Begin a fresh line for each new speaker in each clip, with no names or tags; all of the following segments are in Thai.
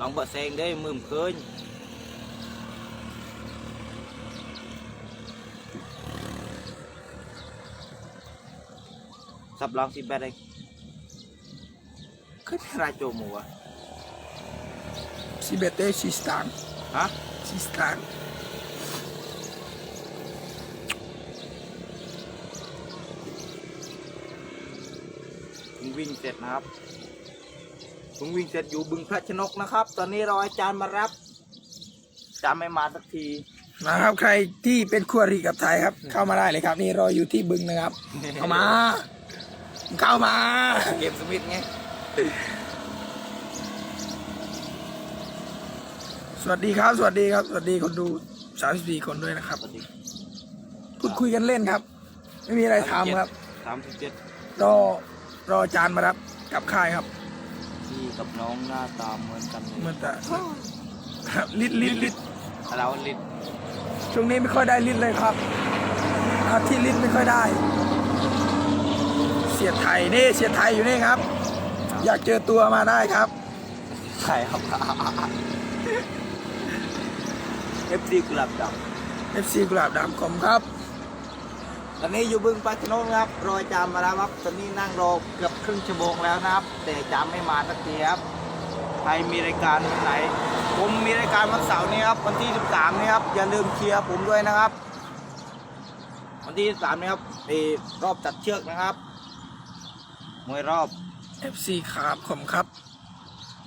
ลองเบะเซงได้มือมเคยสับลองสิแบดได้ขึ้นราโจมัว
สิเบเตชิสตาน
ฮะ
ชิสตาน
เพิ่งวิ่งเสร็จนะครับ เพิ่งวิ่งเสร็จอยู่บึงพระชนกนะครับ ตอนนี้รออาจารย์มารับอาจารย์ไม่มาสักที
นะครับใครที่เป็นคู่อริกับไทยครับ เข้ามาได้เลยครับ นี่รออยู่ที่บึงนะครับ เข้ามา เข้ามา
เกมสมิธไง
สวัสดีครับ สวัสดีครับ สวัสดีคนดู34คนด้วยนะครับ
สวัสดี
พูดคุยกันเล่นครับ ไม่มีอะไรทำครับ
สามสิบเจ็ด
รอรออาจารย์มารับกลับค่ายครับ
พี่กับน้องหน้าตาเหมือนกันเลย
เหมือนแต่ครับลิดลิดลิด
เราลิด
ช่วงนี้ไม่ค่อยได้ลิดเลยครับอาที่ลิดไม่ค่อยได้ เสียไทยนี่เสียไทยอยู่นี่ครับ อยากเจอตัวมาได้ครับ
ใช่ครับเอฟซีกลับดับ
FC กุหลาบดำคมครับ
ตอนนี้อยู่บึงปาชโนนครับรออาจารย์มาแล้วครับตอนนี้นั่งรอเกือบครึ่งชั่วโมงแล้วนะครับ แต่จารย์ไม่มาสักทีครับใครมีรายการวันไหน ผมมีรายการวันเสาร์นี้ครับวันที่ 13 นี้ครับอย่าลืมเชียร์ผมด้วยนะครับ วันที่ 13 นี้ครับเออรอบตัดเชือกนะครับมวยรอบ
FC ครับผมครับ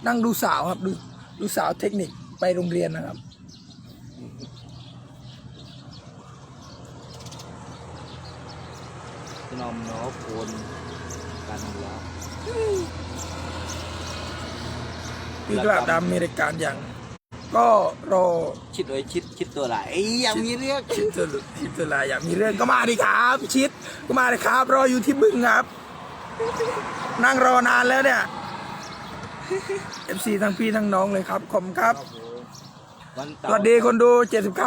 นั่งดูสาวครับดูดูสาวเทคนิคไปโรงเรียนนะครับ
นอมเนาะโคนกันแล้ว
พี่กุหลาบดำมีรายการอย่าง ก็รอ
ชิดไว้ชิดชิดตัวไหนเอ้ยอย่ามีเรื่อง
ชิดตัวชิดตัวลายอยากมีเรื่องก็มาดิครับ ชิดก็มาเลยครับ รออยู่ที่บึงครับ นั่งรอนานแล้วเนี่ย FC ทั้งพี่ทั้งน้องเลยครับขอบคุณครับ
วัน
ส
เสาร์
วัสดีคนดู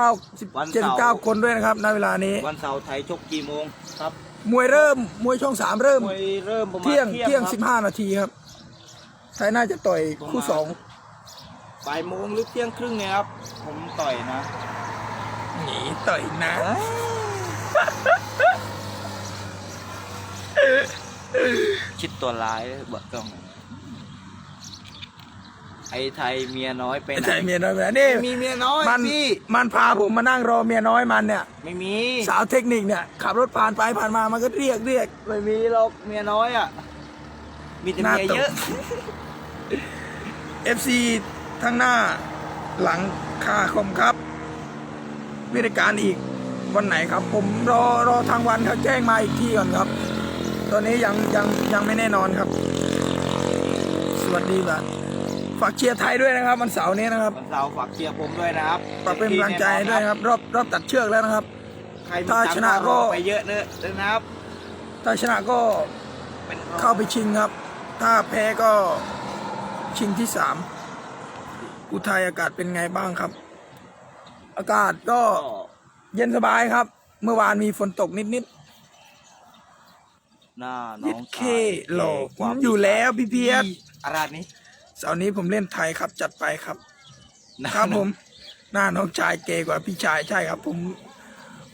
79
วันเสาร์
79 คนด้วยนะครับ ณ เวลานี้
วันเสาร์ไทยชกกี่โมงครับ
มวยเริ่มมวยช่อง3เริ่ม
มวยเริ่มประมาณ
เที่ยงเที่ยง
ครับ
15นาทีครับไทยน่าจะต่อยคู่
ประมาณ
สอง
บ่ายโมงหรือเที่ยงครึ่งเนี่ยครับ ผมต่อยนะ
หนีต่อยนะ
ชิดตัวร้ายเบิกต้อง ไอ้ไทยเมียน้อยไป
ไอ้
ไหน
ไทยเมียน้อยไปไหนนี่
มีเมียน้อย
มัน
พี่
มันพาผมมานั่งรอเมียน้อยมันเนี่ย
ไม่มี
สาวเทคนิคเนี่ยขับรถผ่านไปผ่านมามันก็เรียกเรียก
ไม่มีหรอกเมียน้อยอะ มีแต่
หน้า
เมีย
ตก
เยอะ
FC ทั้งหน้าหลังคาคมครับวิธีการอีกวันไหนครับ ผมรอรอทางวันเขาแจ้งมาอีกที่ก่อนครับ ตอนนี้ยังยังยังไม่แน่นอนครับ สวัสดีบัด ฝากเชียร์ไทยด้วยนะครับวันเสาร์นี้นะครับ
วันเสาร์ฝากเชียร์ผมด้วยนะครับ
ฝากเป็นกำลังใจให้ด้วยครับ รอบรอบตัดเชือกแล้วนะครับ
ใครมี
ถ้า
ตังค์
ชนะก็
ไปเยอะเนอะนะครับ
ถ้าชนะก็
เป็น
เข้าไปชิงครับ ถ้าแพ้ก็ชิงที่สามอุทัยอากาศเป็นไงบ้างครับ อากาศก็
ก็
เย็นสบายครับ เมื่อวานมีฝนตกนิด
หน้า
ๆ
น้
ยิ
อง
ดเค
ชาย
หล่อ
เก๋กว่า
ผมอยู่แล้วพี่เพียร
อะไรนี้
เสาร์นี้ผมเล่นไทยครับจัดไปครับ ครับผม หน้าน้องชายเกกว่าพี่ชายใช่ครับ ผม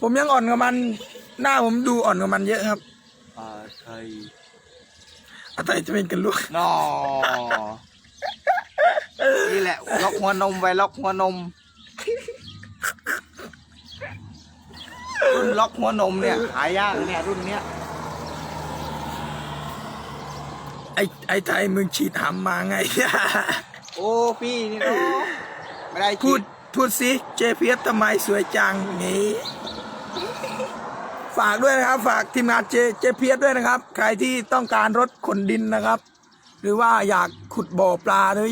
ผมยังอ่อนกับมัน หน้าผมดูอ่อนกับมันเยอะครับ
อ่าไทย
อะไรจะเป็นกันลูก
นอนี่แหละ ล็อกหัวนมไว้ล็อกหัวนมรุ่นล็อกหัวนมเนี่ย หายากเนี่ยรุ่นเนี้ย
ไอ้ไอ้ไทยมึงฉีดหำมาไง
โอ้พี่นี่เนาะไม่ได้
พู
คิ
ด
ด
พูดสิเจเพียสทำไมสวยจังนี่ฝากด้วยนะครับ ฝากทีมงานเจเจเพียสด้วยนะครับ ใครที่ต้องการรถขนดินนะครับ หรือว่าอยากขุดบ่อปลาหรือ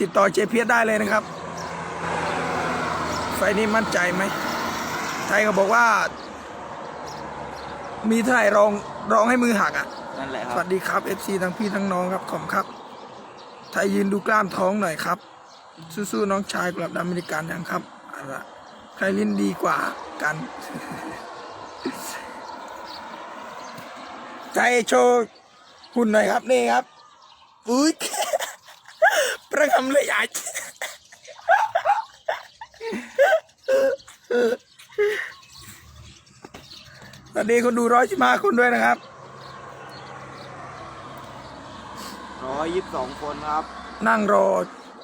ติดต่อเจเพียสได้เลยนะครับ ไฟนี้มั่นใจไหมไทยก็บอกว่า มีเท่าไหร่รองรองให้มือหักอะ
นั่นแหละค
ส
รับ
วัสดีครับ FC ทั้งพี่ทั้งน้องครับขอบคุณครับไทยยืนดูกล้ามท้องหน่อยครับ สู้ๆน้องชายกลับดำอเมริกันยังครับอะไรใครลิ้นดีกว่ากัน ใจโชว์หุ่นหน่อยครับนี่ครับ อุ้ย ประคำเลยใหญ่สวัสดีคนดูร้อยชิมาคนด้วยนะครับ
ร้อยยี่สิบสองคนครับ
นั่งรอ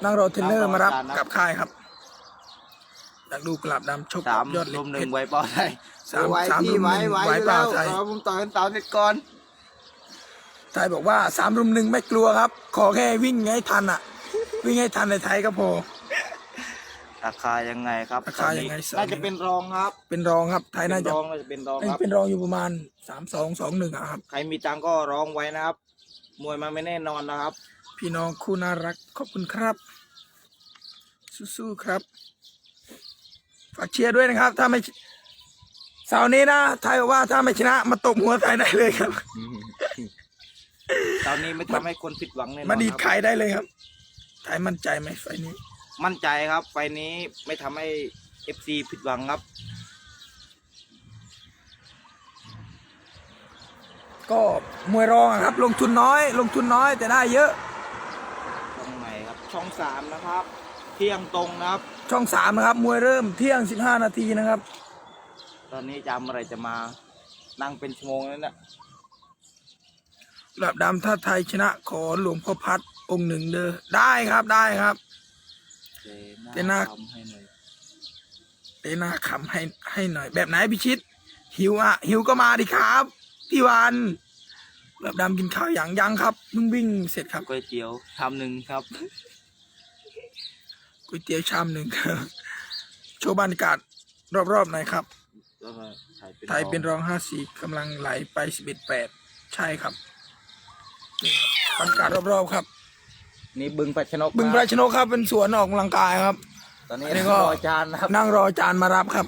นั่งรอเทรนเนอร์มารับ
นั่งรออาจารย์นะ
กับค่ายครับอยากดูกลับดำชก
สาม
ยอดเหล็
รุ
ก
มห
เพ
นึ่
ช
ง
ร
ไว้เปล่าไทย
สาม
ไว้
สาม
ที่
รุม
ไว้
หนึ่ง
ไว้
ไว้
อยู่
เปล่า
แล้ว
ไทย
เออผมต่อยกันเตาเน็ตก่อน
ไทยบอกว่าสามรุมหนึ่งไม่กลัวครับ ขอแค่วิ่งให้ทันอะ วิ่งให้ทันในไทยก็พอ
ราคายังไงครับ
ราคายังไง
ตอนนี้
สอน
น่าจะเป็นรองครับ
เป็นรองครับ ไทย
เป็
น่านจะ
รองน่าจะเป็นรองครับ
เป็นรองอยู่ประมาณสามสองสองหนึ่งครับ
ใครมีตังค์ก็ร้องไว้นะครับ มวยมาไม่แน่นอนนะครับ
พี่น้องคู่น่ารักขอบคุณครับ สู้ๆครับฝากเชียร์ด้วยนะครับ ถ้าไม่เสาร์นี้นะไทยบอกว่าถ้าไม่ชนะ มาตบหัวไทยได้เลยครับ
ตอนนี้ไม่ทำให้คนผิดหวังแน่นอน
มาดีด
ครับ
ไข่ได้เลยครับไทยมั่นใจไหมไฟล์นี้
มั่นใจครับ ไฟล์นี้ไม่ทำให้ FC ผิดหวังครับ
ก็มวยรองอะครับ ลงทุนน้อย ลงทุนน้อยแต่ได้เยอะ
ช่องไหนครับ ช่องสามนะครับ เที่ยงตรงนะครับ
ช่องสามนะครับ มวยเริ่มเที่ยงสิบห้านาทีนะครับ
ตอนนี้จำอะไรจะมานั่งเป็นชั่วโมงแล้วเนี่ย
ระดับดำถ้าไทยชนะขอหลวงพ่อพัดองค์หนึ่งเด้อได้ครับได้ครับ เจน่า
ทำให้หน่อย
เตหน้าขำให้ให้หน่อย แบบไหนพิชิต หิวอะหิวก็มาดิครับ พี่วันแบบดำกินข้าวอย่างยังครับเพิ่งวิ่งเสร็จครับ
ก๋วยเตี๋ยวทำหนึ่งครับ
ก๋วยเตี๋ยวชามหนึ่งครับโชว์บรรยากาศรอบๆหน่อยครับ
แล้วก็ไทยเป็น
ไทยเป็นรองห้าสี่กำลังไหลไปสิบเอ็ดแปดใช่ครับนี่ครับบรรยากาศรอบๆครับ
นี่บึงปัชนก
บึง
นะ
ประชนกครับเป็นสวนออกกำลังกายครับ
ตอนนี้
อันนี้ก็
รอจานนะครับ
นั่งรออาจารย์มารับครับ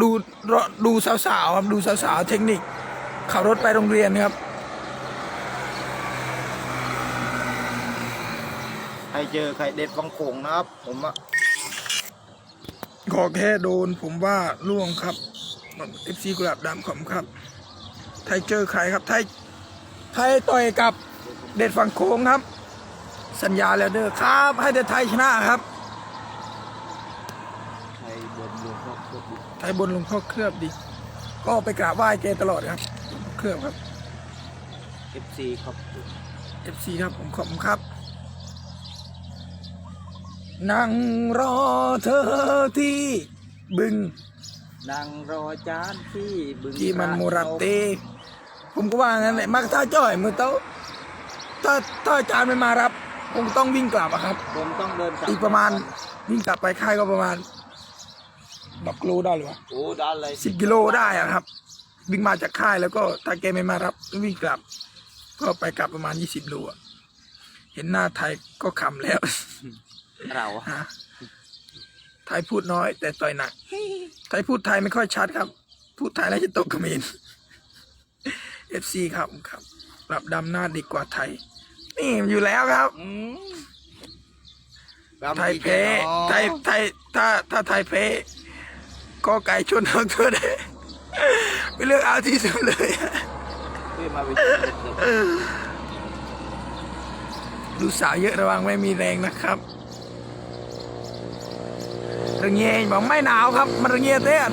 ดูรอดูสาวๆครับดูสาวๆเทคนิค ขับรถไปโรงเรียนครับ
ใครเจอใครเด็ดฟังโขงนะครับ ผมอะ
ขอแค่โดนผมว่าล่วงครับเอฟซีกุหลาบดำขอมครับ ไทยเจอใครครับ ไทย ไทยต่อยกับเด็ดฝั่งโค้งครับ สัญญาแล้วเด้อครับ ให้เด็ดไทยชนะครับ
ใครเดินดูก็กดดู
ไทยบนหลวงพ่อเคลือบดิก็ไปกราบไหว้แกตลอดครับหลวงพ่อ เคลือบครับ
เอฟซีครับ
เอฟซีครับผมขอบคุณครับ นั่งรอเธอที่บึง
นั่งรอจานที่บึง
ที่มัน
พะ
มูรัตเต ผมก็ว่างั้นแหละมักถ้าจ้อยมือเต้าถ้าถ้าอาจารย์ไม่มารับคงต้องวิ่งกลับอะครับ
ผมต้องเดินกลับ
อีกประมาณวิ่งกลับไปค่ายก็ประมาณบักโลได้หรือวะ
โอ้ด้านเลย
สิบกิโลได้อะครับ วิ่งมาจากค่ายแล้วก็ถ้าแกไม่มารับวิ่งกลับ ก็ไปกลับประมาณยี่สิบโลอะเห็นหน้าไทยก็ขำแล้ว
เรา
ฮะไทยพูดน้อย แต่ต่อยหนัก ไทยพูดไทยไม่ค่อยชัดครับ พูดไทยแล้วจะตกเขมรเอฟซีครับครับปรับดำหน้าดีกว่าไทย นี่อยู่แล้วครับ
อืม
ไทยแพ้ไทยไทยถ้าถ้าไทยแพ้ก็ไก่ชนทั้งตัวเลยไม่เลือกเอาที่สุดเลย
เพื่อมาเป็น
ดูสาวเยอะระวังไม่มีแรงนะครับระเงียบอกไม่หนาวครับ มันระเงียเต้น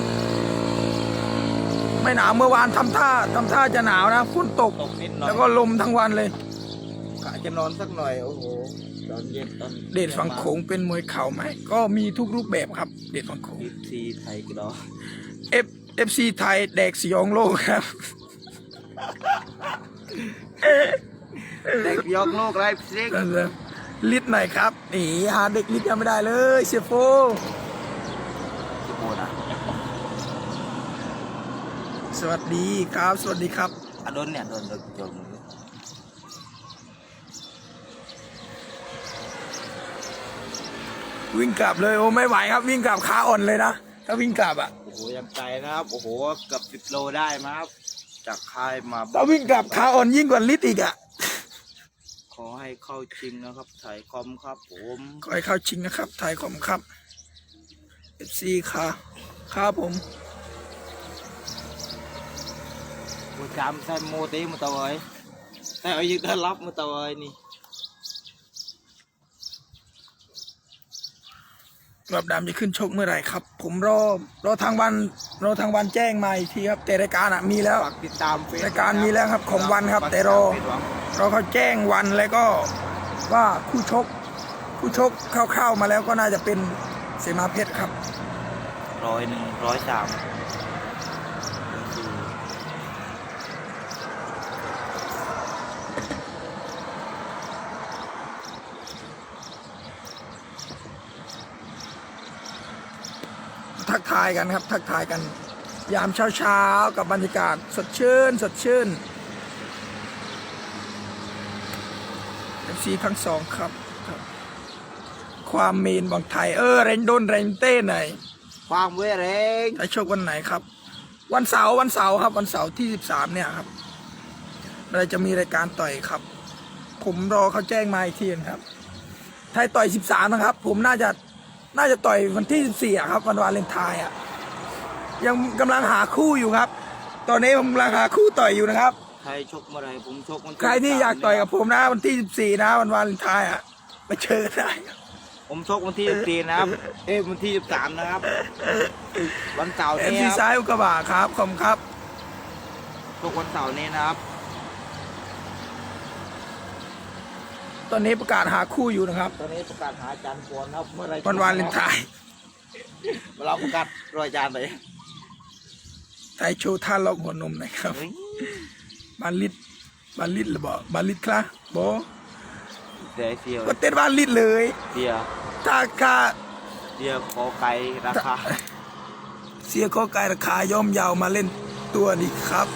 ไม่หนาวเมื่อวานทำท่าทำท่าจะหนาวนะฝนตก
ตกนิดหน่อย
แล้วก็ลมทั้งวันเลย
กะจะนอนสักหน่อยโอ้โหตอนเย็นตอน
เดชฝั่งโขงเป็นมวยเข่าไหมก็มีทุกรูปแบบครับ เดชฝั่งโขง
เอฟซีไทยก ระดอ
F F C ไทยแดกสยองโลกครับ
เด็กยกโลกไรเซ็ก
ลิดหน่อยครับนี่หาเด็กลิดยังไม่ได้เลยเสียโฟ
จะโบนะ
สวัสดีครับ สวัสดีครับ
อะโดนเนี่ยโดนโดนโดน
วิ่งกลับเลยโอ้ไม่ไหวครับวิ่งกลับขาอ่อนเลยนะ ถ้าวิ่งกลับอะ
โอ้โหยังไกลนะครับ โอ้โหเกือบสิบโลได้มาครับ จากค่ายมา
ถ้าวิ่งกลับขาอ่อนยิ่งกว่าลิดอีกอะ
ขอให้เข้าจริงนะครับไทยคอมครับผม
ขอให้เข้าชิงนะครับไทยคอมครับ FC ค่ะครับผม
กูจำใส่โมเตมาตัวเอ้ยแต่เอายึดได้รับมาตัวเอ้ยนี่
รอบดำจะขึ้นชกเมื่อไหร่ครับ ผมรอรอทางวันรอทางวันแจ้งมาอีกทีครับแต่รายการอะมีแล้ว
ฝากติดตามเฟซ
รายการมีแล้วครับของวันครับ แต่รอรอเขาแจ้งวันแล้วก็ว่าคู่ชกคู่ชกคร่าวๆมาแล้วก็น่าจะเป็นเสมาเพชรครับ
ร้อยหนึ่งร้อยสาม
ทักทายกันครับ ทักทายกัน ยามเช้าๆกับบรรยากาศสดชื่น สดชื่นเอฟซีทั้งสองครับครับความเมนบางไทย เออ เรนโดนเรนเต้หน่อย
ความเวเรง
จะชกวันไหนครับ วันเสาร์วันเสาร์ครับ วันเสาร์ที่13เนี่ยครับเราจะมีรายการต่อยครับ ผมรอเขาแจ้งมาอีกทีนะครับ ไทยต่อย13นะครับ ผมน่าจะ น่าจะต่อยวันที่ 14อะครับวันวาเลนไทน์อะยังกำลังหาคู่อยู่ครับ ตอนนี้ผมกำลังหาคู่ต่อยอยู่นะครับ
ใครชกเมื่อไหรผมชกวัน
ใครที่อยากต่อยกับผมนะวันที่ 14 นะวันวาเลนไทน์อะไปเจอกันได้ครับ
ผมชกวันที่สี่นะครับ เอ้ยวันที่สิบสามนะครับ วันเสาร์
เอ็ม
นี้
ซี
ครับ
ซ้ายอุกกาบาตครับขอบคุณครับ
ชกวันเสาร์นี้นะครับ
อนนี้ประกาศหาคู่อยู่นะครับ
ตอนนี้ประกาศหาอาจารย์ปวนครับเมื่อไหร
วันวาเลนไทน์
เราประกาศรอยอาจารย์เลย
ไทยโชว์ท่าล็อกหัวนมหนะครับ
เฮ้ย
บาลิดบาลิดหรือบ่บาลิดครับบอ
เดี๋ยวไอ้เสียว
ก็เต้นบาลิดเลย
เสีย
ถ้าค่า
เสียขอไก่ราคา
เสียข้อไกลราคาย่อมเยาวมาเล่นตัวนี้ครับ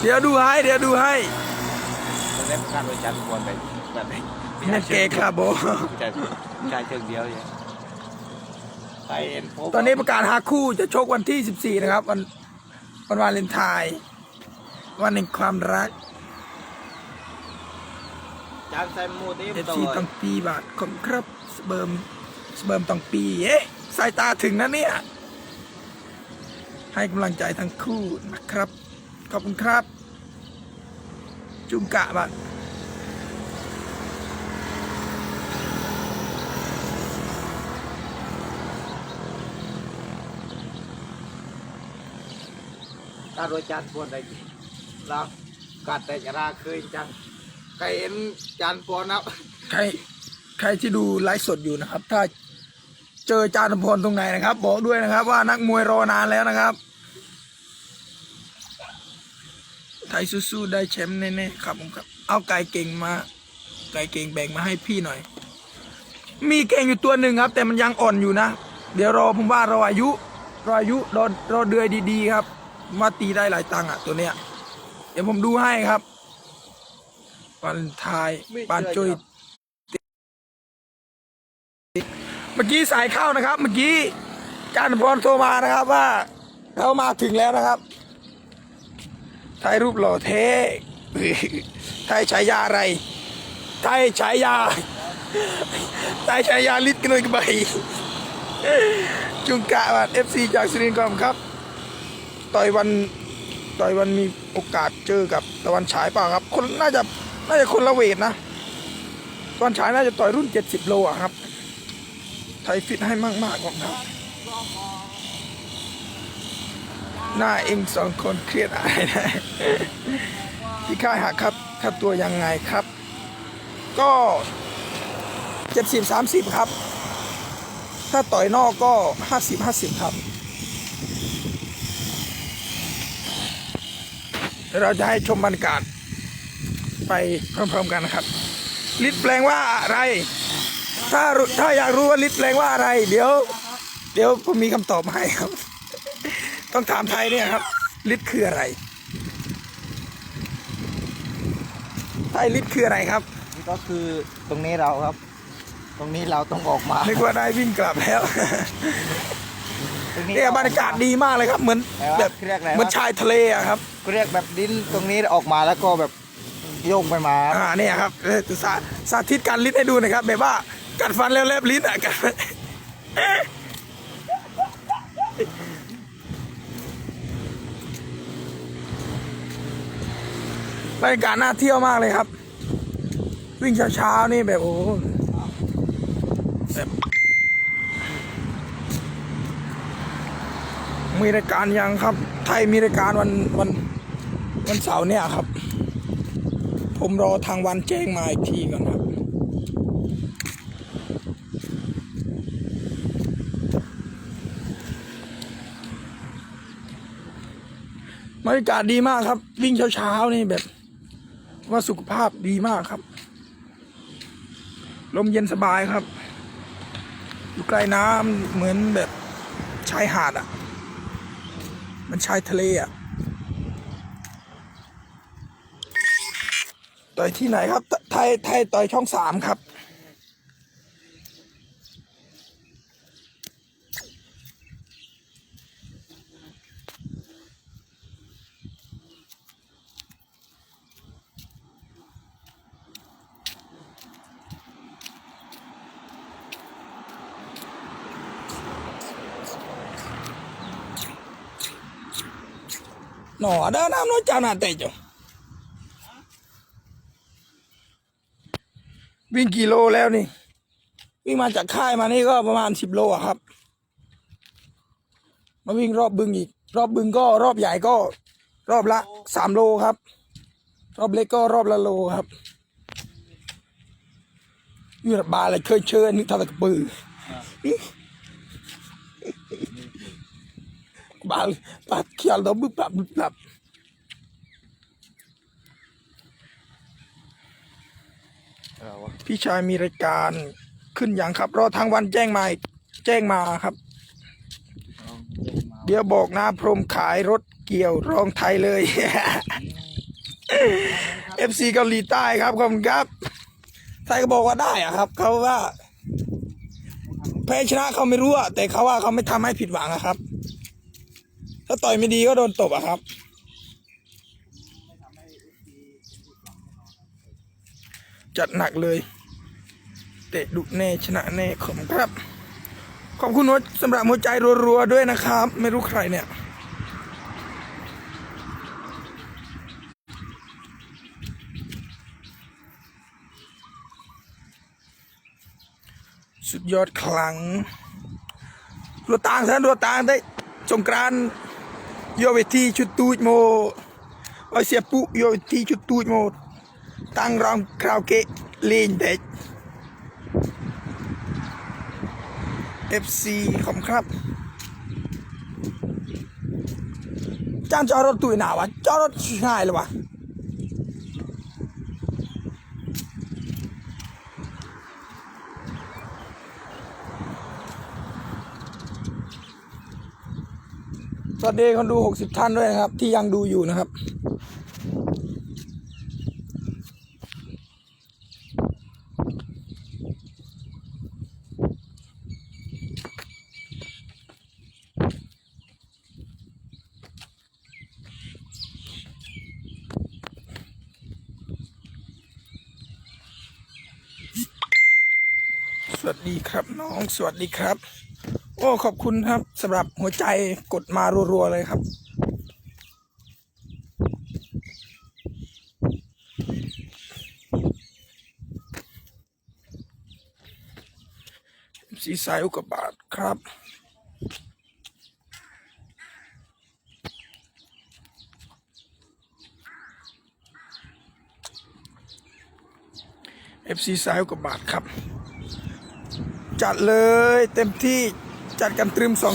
เดี๋ยวดูให้ เดี๋ยวดูให้
ตอนนี้ประกาศรอยอาจารย์ปวนไป แบบนี้
เนี่ยเกครับบอ
ผู้ชายผู้ชายเชิงเดียวเนี่ยใครเห็นผม
ตอนนี้ประกาศหาคู่จะชกวันที่ 14 นะครับ วันวันวาเลนไทน์วันแห่งความรัก
จานใส่หมูที่
เอฟ
ต่
ซี
อ
ต้องปีบาทขอบคุณครับสเบิร์มสเบิร์มต้องปีเอ๊ะสายตาถึงนะเนี่ย ให้กำลังใจทั้งคู่นะครับ ขอบคุณครับ จุงกะบัต
ถ้ารอยจานปวนได้เรากัดแต่จะราเคยจังใครเห็นจานปวนนะครับ
ใครใครที่ดูไลฟ์สดอยู่นะครับ ถ้าเจอจานพลตรงไหนนะครับ บอกด้วยนะครับ ว่านักมวยรอนานแล้วนะครับ ไทยสู้ๆได้แชมป์แน่ๆครับผมครับ เอาไก่เก่งมา ไก่เก่งแบ่งมาให้พี่หน่อย มีเก่งอยู่ตัวหนึ่งครับ แต่มันยังอ่อนอยู่นะ เดี๋ยวรอผมว่ารออายุ รออายุรอรอเดือยดีๆครับ มาตีได้หลายตังค์อะตัวเนี้ย เดี๋ยวผมดูให้ครับวันทายปานจุยเมื่อกี้สายเข้านะครับ เมื่อกี้จานพรโทรมานะครับว่าเขามาถึงแล้วนะครับถ่ายรูปหล่อเท่ไทยฉายาอะไรไทยฉายาไทยฉายาลิศกันเลยไปจุงกะบัดเอฟซีจากสุรินทร์กอมครับ ต่อยวันต่อยวันมีโอกาสเจอกับตะวันฉายเปล่าครับ คนน่าจะน่าจะคนละเวทนะตะวันฉายน่าจะต่อยรุ่น 70 โลอะครับ ไทยฟิตให้มากๆก่อนครับหน้าเองสองคนเครียดอะไรนะที่ค่ายหักครับค่าตัวยังไงครับ ก็เจ็ดสิบสามสิบครับ ถ้าต่อยนอกก็ห้าสิบห้าสิบครับ เราจะให้ชมบรรยากาศ ไปพร้อมๆกันนะครับ ลิดแปลงว่าอะไร ถ้ารู้ถ้าอยากรู้ว่าลิศแปลงว่าอะไร เดี๋ยว เดี๋ยวผมมีคำตอบมาให้ครับ ต้องถามไทยเนี่ยครับ ลิศคืออะไรไทยลิศคืออะไรครับ
นี่ก็คือตรงนี้เราครับ ตรงนี้เราต้องออกมา
นึกว่าได้วิ่งกลับแล้ว
ตรง
เนี่ยบรรยากาศดีมากเลยครับ เหมือน
อะไรวะ
แบบ
เรียกอะไร
เหมือน
วะ
ชายทะเลอะครับ
เรียกแบบดิ้นตรงนี้ออกมาแล้วก็แบบโยกไปมา
อ่าเนี่ยครับเออสาสาธิตการลิ้นให้ดูหนะครับแบบว่ากัดฟันแล้วแลบลิ้นอะกัดบรรยากาศน่าเที่ยวมากเลยครับ วิ่งเช้าๆนี่แบบโอ้โหแบบ มีรายการยังครับ ไทยมีรายการวันวันวันเสาร์เนี่ยครับ ผมรอทางวันแจ้งมาอีกทีก่อนครับ บรรยากาศดีมากครับ วิ่งเช้าๆนี่แบบ ว่าสุขภาพดีมากครับ ลมเย็นสบายครับ อยู่ใกล้น้ำเหมือนแบบชายหาดอะ มันชายทะเลอะต่อยที่ไหนครับไทยไทยต่อยช่องสามครับ No, ada nama no cana tejo. วิ่งกี่โลแล้วนี่ วิ่งมาจากค่ายมานี่ก็ประมาณสิบโลอะครับ มาวิ่งรอบบึงอีก รอบบึงก็รอบใหญ่ก็ รอบละสามโลครับ รอบเล็กก็รอบละโลครับอยู่บาร์เลยเคยเชิญนี่ทำแต่กระ ปือบาร์บาเขียวแล้วบึ้บปับบึ้บปับพี่ชายมีรายการขึ้นอย่างครับ รอทางวันแจ้งมาแจ้งมาครับ
เดี๋
ยวบอกนะพรมขายรถเกี่ยวรองไทยเลย FC เกาหลีใต้ครับขอบคุณครับไทยก็บอกว่าได้อะครับเขาว่าแพ้ชนะเขาไม่รู้อะแต่เขาว่าเขาไม่ทำให้ผิดหวังอะครับ ถ้าต่อยไม่ดีก็โดนตบอะครับ จัดหนักเลย เตะดุแน่ชนะแน่ขอบครับ ขอบคุณวสำหรับหัวใจรัวๆด้วยนะครับ ไม่รู้ใครเนี่ยสุดยอดคลังรัวตางท่านรัวตางได้สงกราน ต์โยเวทีชุดตูดโมไอเสียปุโยเวทีชุดตูดโมตั้งรองคราวเกะเลนเด็ก FC ขอบคุณครับจ้างจอดรถตุยหนาวะจอดรถง่ายเลย วัสดีคนดู 60 ท่านด้วยนะครับ ที่ยังดูอยู่นะครับ สวัสดีครับน้อง สวัสดีครับ โอ้ขอบคุณครับสำหรับหัวใจกดมารัวๆเลยครับ สีสายอุกบาตครับ FC สายอุกกาบาตครับ จัดเลยเต็มที่ จัดกันตรึมสอง